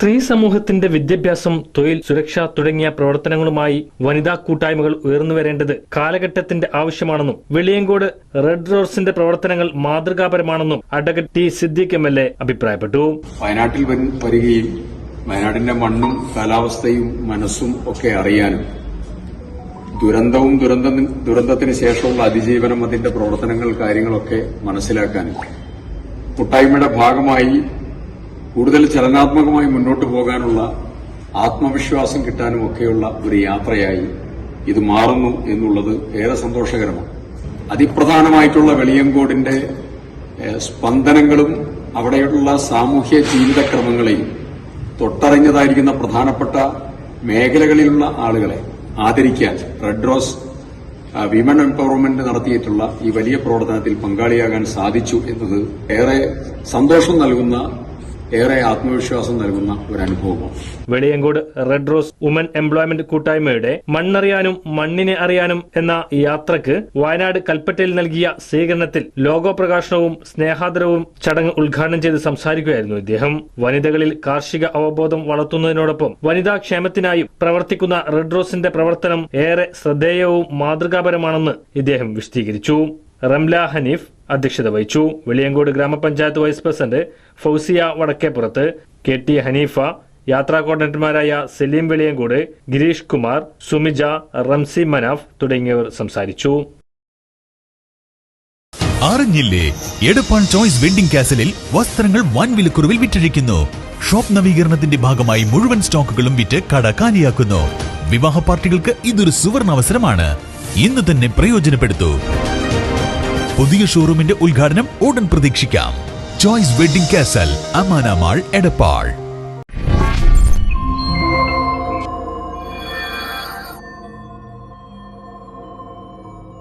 സ്ത്രീ സമൂഹത്തിന്റെ വിദ്യാഭ്യാസം തൊഴിൽ സുരക്ഷ തുടങ്ങിയ പ്രവർത്തനങ്ങളുമായി വനിതാ കൂട്ടായ്മകൾ ഉയർന്നുവരേണ്ടത് കാലഘട്ടത്തിന്റെ ആവശ്യമാണെന്നും വെളിയങ്കോട് റെഡ് റോസിന്റെ പ്രവർത്തനങ്ങൾ മാതൃകാപരമാണെന്നും advocate T Siddique M L A അഭിപ്രായപ്പെട്ടു. വയനാട്ടിൽ വരികയും വയനാടിന്റെ മണ്ണും കാലാവസ്ഥയും മനസ്സും ഒക്കെ അറിയാനും ദുരന്തവും ദുരന്ത ദുരന്തത്തിന് ശേഷമുള്ള അതിജീവനം അതിന്റെ പ്രവർത്തനങ്ങൾ കാര്യങ്ങളൊക്കെ മനസ്സിലാക്കാനും കൂട്ടായ്മയുടെ ഭാഗമായി കൂടുതൽ ചലനാത്മകമായി മുന്നോട്ട് പോകാനുള്ള ആത്മവിശ്വാസം കിട്ടാനും ഒക്കെയുള്ള ഒരു യാത്രയായി ഇത് മാറുന്നു എന്നുള്ളത് ഏറെ സന്തോഷകരമാണ്. അതിപ്രധാനമായിട്ടുള്ള വെളിയങ്കോടിന്റെ സ്പന്ദനങ്ങളും അവിടെയുള്ള സാമൂഹ്യ ജീവിതക്രമങ്ങളെയും തൊട്ടറിഞ്ഞതായിരിക്കുന്ന പ്രധാനപ്പെട്ട മേഖലകളിലുള്ള ആളുകളെ ആദരിക്കാൻ റെഡ് റോസ് വിമൺ എംപവർമെന്റ് നടത്തിയിട്ടുള്ള ഈ വലിയ പ്രവർത്തനത്തിൽ പങ്കാളിയാകാൻ സാധിച്ചു എന്നത് ഏറെ സന്തോഷം നൽകുന്ന ഏറെ ആത്മവിശ്വാസം നൽകുന്ന ഒരു അനുഭവമാണ് Veliyankode red rose woman employment കൂട്ടായ്മയുടെ മണ്ണറിയാനും മണ്ണിനെ അറിയാനും എന്ന യാത്രയ്ക്ക് വയനാട് കൽപ്പറ്റയിൽ നൽകിയ സ്വീകരണത്തിൽ ലോഗോ പ്രകാശനവും സ്നേഹാദരവും ചടങ്ങ് ഉദ്ഘാടനം ചെയ്ത് സംസാരിക്കുകയായിരുന്നു ഇദ്ദേഹം. വനിതകളിൽ കാർഷിക അവബോധം വളർത്തുന്നതിനോടൊപ്പം വനിതാ ക്ഷേമത്തിനായും പ്രവർത്തിക്കുന്ന റെഡ് റോസിന്റെ പ്രവർത്തനം ഏറെ ശ്രദ്ധേയവും മാതൃകാപരമാണെന്ന് ഇദ്ദേഹം വിശദീകരിച്ചു. റംല ഹനീഫ് അധ്യക്ഷത വഹിച്ചു. വെളിയങ്കോട് ഗ്രാമപഞ്ചായത്ത് vice president Fousiya Vadakkepurath K T Haneefa യാത്രാ കോർഡിനേറ്റർമാരായ സലീം വെളിയങ്കോട് ഗിരീഷ് കുമാർ സുമിജ റംസി മനാഫ് തുടങ്ങിയവർ സംസാരിച്ചു. അറിഞ്ഞില്ലേ? എടപ്പാൾ ചോയ്സ് വെഡിംഗ് കാസലിൽ വസ്ത്രങ്ങൾ വൻ വിലക്കുറവിൽ വിറ്റഴിക്കുന്നു. ഷോപ്പ് നവീകരണത്തിന്റെ ഭാഗമായി മുഴുവൻ സ്റ്റോക്കുകളും വിറ്റ് കട കാലിയാക്കുന്നു. വിവാഹ പാർട്ടികൾക്ക് ഇതൊരു സുവർണ അവസരമാണ്. ഇന്ന് തന്നെ പ്രയോജനപ്പെടുത്തൂ. പുതിയ ഷോറൂമിന്റെ ഉദ്ഘാടനം ഉടൻ പ്രതീക്ഷിക്കാം. Choice Wedding Castle Amana mall Edappal.